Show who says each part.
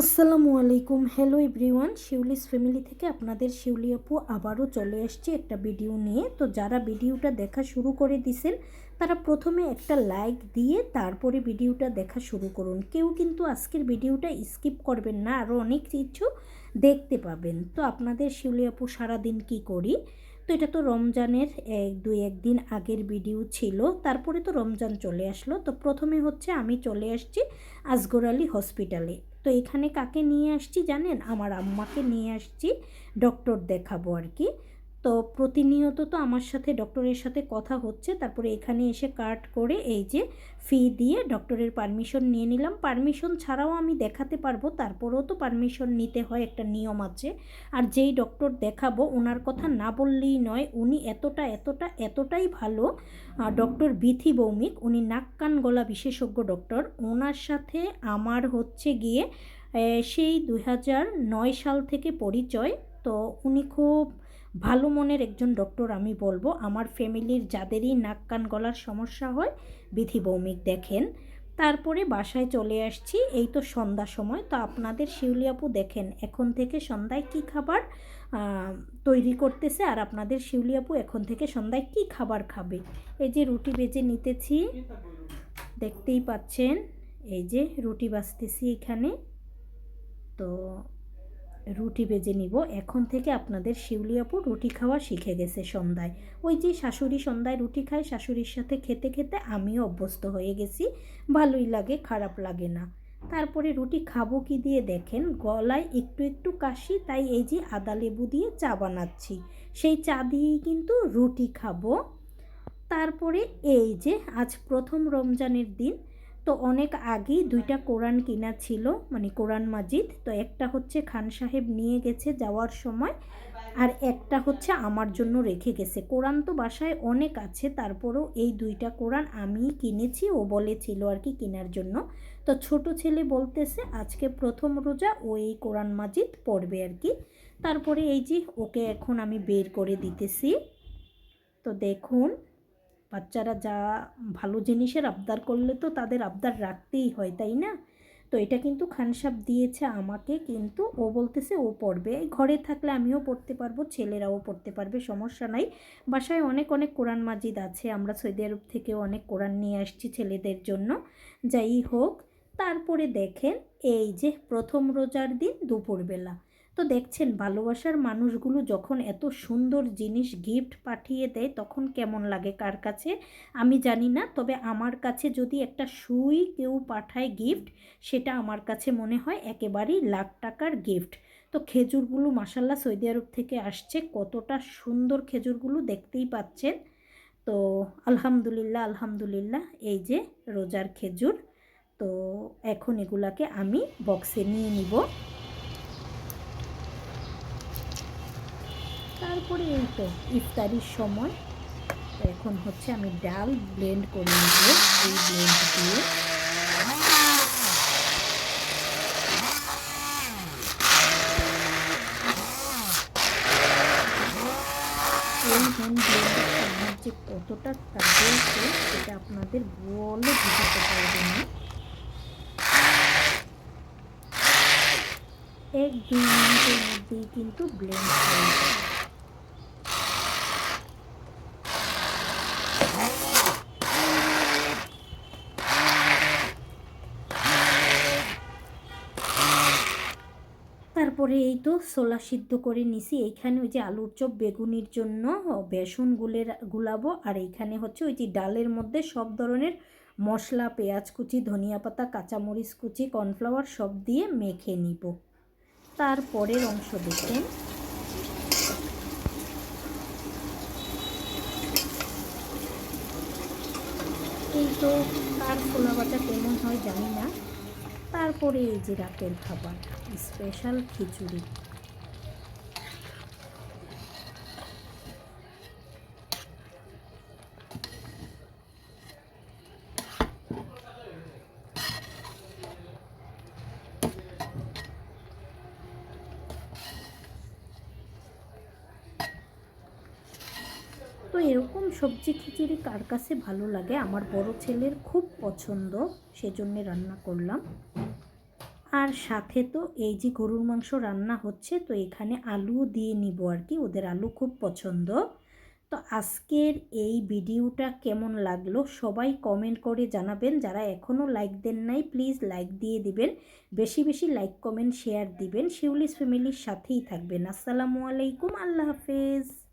Speaker 1: আসসালামু আলাইকুম। Hello everyone Shiuli's family থেকে আপনাদের শিউলি আপু আবারও চলে আসছে একটা ভিডিও নিয়ে। তো যারা ভিডিওটা দেখা শুরু করে দিছেন, তারা প্রথমে একটা লাইক দিয়ে তারপরে ভিডিওটা দেখা শুরু করুন। কেউ কিন্তু আজকের ভিডিওটা স্কিপ করবেন না আরও অনেক কিছু দেখতে পাবেন। তো আপনাদের শিউলি আপু সারাদিন কী করি? তো এটা তো রমজানের এক, দুই, একদিন আগের ভিডিও ছিল, তারপরে তো রমজান চলে আসলো। তো প্রথমে হচ্ছে আমি চলে আসছি আসগর আলী হসপিটালে তো এখানে কাকে নিয়ে আসছি জানেন? আমার আম্মাকে নিয়ে আসছি ডক্টর দেখাবো আর কি। তো প্রতিনিয়ত তো আমার সাথে ডক্টরের সাথে কথা হচ্ছে। তারপরে এখানে এসে কাট করে এই যে ফি দিয়ে ডক্টরের পারমিশন নিয়ে নিলাম। পারমিশন ছাড়াও আমি দেখাতে পারব, তারপরেও তো পারমিশন নিতে হয় একটা নিয়ম আছে। আর যেই ডক্টর দেখাবো, ওনার কথা না বললেই নয়, উনি এতটা এতটা, এতটাই ভালো ডক্টর বিথি ভৌমিক। উনি নাক, কান গলা বিশেষজ্ঞ ডক্টর। ওনার সাথে আমার হচ্ছে গিয়ে সেই নয় সাল থেকে পরিচয়। তো উনি খুব ভালো মনের একজন ডক্টর আমি বলব। আমার ফ্যামিলির যাদেরই নাক কান গলার সমস্যা হয়, বিধি ভৌমিক দেখেন। তারপরে বাসায় চলে আসছি, এই তো সন্ধ্যা সময়। তো আপনাদের শিউলি আপু দেখেন, এখন থেকে সন্ধ্যায় কি খাবার তৈরি করতেছে আর আপনাদের শিউলি আপু এখন থেকে সন্ধ্যায় কি খাবার খাবে? এই যে রুটি বেজে নিতেছি, দেখতেই পাচ্ছেন, এই যে রুটি বাজতেছি এখানে। তো রুটি বেজে নিব। এখন থেকে আপনাদের শিউলি আপু রুটি খাওয়া শিখে গেছে সন্ধ্যায়। ওই যে শাশুড়ি সন্ধ্যায় রুটি খায়, শাশুড়ির সাথে খেতে খেতে আমিও অভ্যস্ত হয়ে গেছি। ভালোই লাগে, খারাপ লাগে না। তারপরে রুটি খাব কি দিয়ে দেখেন, গলায় একটু একটু কাশি, তাই এই যে আদা লেবু দিয়ে চা বানাচ্ছি। সেই চা দিয়েই কিন্তু রুটি খাব। তারপরে এই যে আজ প্রথম রমজানের দিন তো অনেক আগেই দুইটা কোরআন কিনা ছিল মানে কোরআন মাজিদ। তো একটা হচ্ছে খান সাহেব নিয়ে গেছে যাওয়ার সময়, আর একটা হচ্ছে আমার জন্য রেখে গেছে। কোরআন তো বাসায় অনেক আছে, তারপরেও এই দুইটা কোরআন আমি কিনেছি, ও বলেছিল আর কি কেনার জন্য। তো ছোট ছেলে বলতেছে, আজকে প্রথম রোজা, ও এই কোরআন মাজিদ পড়বে আর কি। তারপরে এই যে ওকে এখন আমি বের করে দিতেছি। তো দেখুন বাচ্চারা যা ভালো জিনিসের আবদার করলে তো তাদের আবদার রাখতেই হয়, তাই না? তো এটা কিন্তু খানসাপ দিয়েছে আমাকে, কিন্তু ও বলতেছে ও পড়বে। ঘরে থাকলে আমিও পড়তে পারব, ছেলেরাও পড়তে পারবে, সমস্যা নাই। বাসায় অনেক অনেক কোরআন মাজিদ আছে, আমরা সৌদি আরব থেকে অনেক কোরআন নিয়ে আসছি ছেলেদের জন্য। যাই হোক, তারপরে দেখেন, এই যে প্রথম রোজার দিন দুপুরবেলা। তো দেখছেন ভালোবাসার মানুষগুলো যখন এত সুন্দর জিনিস গিফট পাঠিয়ে দেয়, তখন কেমন লাগে কার কাছে? আমি জানি না, তবে আমার কাছে যদি একটা সুই কেউ পাঠায় গিফট সেটা আমার কাছে মনে হয় একেবারেই লাখ টাকার গিফট তো খেজুরগুলো মাসাল্লাহ সৌদি আরব থেকে আসছে, কতটা সুন্দর খেজুরগুলো দেখতেই পাচ্ছেন। তো আলহামদুলিল্লাহ আলহামদুলিল্লাহ, এই যে রোজার খেজুর। তো এখন এগুলাকে আমি বক্সে নিয়ে নিব। তারপরে এই তো ইফতারির সময়। এখন হচ্ছে আমি ডাল ব্লেন্ড করে নেব, এই ব্লেন্ড দিয়ে। যে কতটা কাজেছে সেটা আপনাদের বলে বুঝাতে পারবে না। এক দুই মিনিটের মধ্যেই কিন্তু ব্লেন্ড হয়ে যায় তারপরে এই তো ছোলা সিদ্ধ করে নিছি। এইখানে ওই যে আলুর চপ, বেগুনির জন্য বেসন গুলের গুলাবো। আর এইখানে হচ্ছে ওই যে ডালের মধ্যে সব ধরনের মশলা, পেঁয়াজ কুচি, ধনিয়া পাতা, কাঁচামরিচ কুচি, কর্নফ্লাওয়ার সব দিয়ে মেখে নিব। তারপরের অংশ দেখেন। এই তো কার ছোলা বাটা কেমন হয় জানি না। তারপরে এই যে রাতের খাবার স্পেশাল খিচুড়ি। তো এরকম সবজি খিচুড়ি কার কাছে ভালো লাগে? আমার বড় ছেলের খুব পছন্দ, সেজন্যে রান্না করলাম। আর সাথে তো এই যে গরুর মাংস রান্না হচ্ছে, তো এখানে আলুও দিয়ে নিব আর কি, ওদের আলু খুব পছন্দ। তো আজকের এই ভিডিওটা কেমন লাগল? সবাই কমেন্ট করে জানাবেন। যারা এখনও লাইক দেন নাই, প্লিজ লাইক দিয়ে দিবেন। বেশি বেশি লাইক, কমেন্ট, শেয়ার দিবেন। শিউলিস ফ্যামিলির সাথেই থাকবেন। আসসালামু আলাইকুম, আল্লাহ হাফেজ।